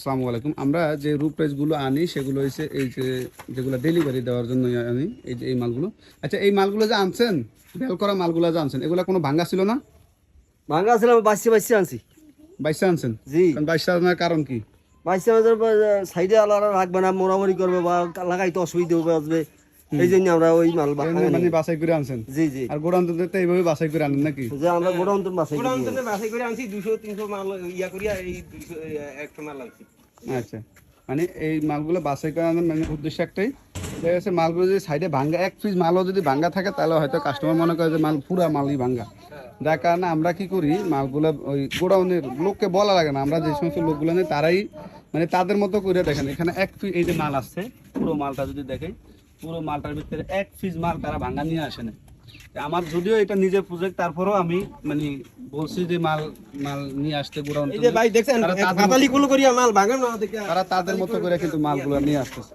আসসালামু আলাইকুম। আমরা যে রুপ প্রাইসগুলো আনি সেগুলো হচ্ছে এই যে যেগুলো ডেলিভারি দেওয়ার জন্য আনি এই যে এই মালগুলো। আচ্ছা এই মালগুলো যে আনছেন বেল করা মালগুলো যে আনছেন এগুলো কোনো ভাঙ্গা ছিল না? ভাঙ্গা ছিল বাইশে বাইশে আনছি। বাইশে আনছেন? জি। বাইশে আনার কারণ কি? বাইশে বাজার সাইডে আলাদা রাখবে না মোড়ামুড়ি করবে বা লাগাইতে অসুবিধা হবে আসবে। এই জন্য আমরা ওই মাল মানে বাছাই করে আনছেন? জি জি। আর গোড়ান তো এইভাবে বাছাই করে আনেন নাকি? যে আমরা গোডাউন তো মাসে অন্তত বাছাই করে আনছি দুশো তিনশো মাল ইয়া করিয়া এই একশো মাল আনছি। আচ্ছা। মানে এই মালগুলো বাছাই করে আনেন মানে উদ্দেশ্য একটাই দেখা মালগুলো যদি সাইডে ভাঙ্গা এক পিস মালও যদি ভাঙ্গা থাকে তাহলে হয়তো কাস্টমার মনে করে যে মাল পুরা মালই ভাঙ্গা। যার কারণে আমরা কি করি মালগুলো ওই গোডাউনের লোককে বলা লাগে না আমরা যে সমস্ত লোকগুলো নেই তারাই মানে তাদের মতো করে দেখেন এখানে এক পিস এই যে মাল আসছে পুরো মালটা যদি দেখেন পুরো মালটার ভিতরে এক পিস মাল তারা ভাঙ্গা নিয়ে আসে না। আমার যদিও এটা নিজের প্রজেক্ট তারপরেও আমি মানে বলছি যে মাল মাল নিয়ে আসতে পুরো এই যে ভাই দেখছেন মাল ভাঙে তারা তাদের মতো করে কিন্তু মালগুলো নিয়ে আসতেছে।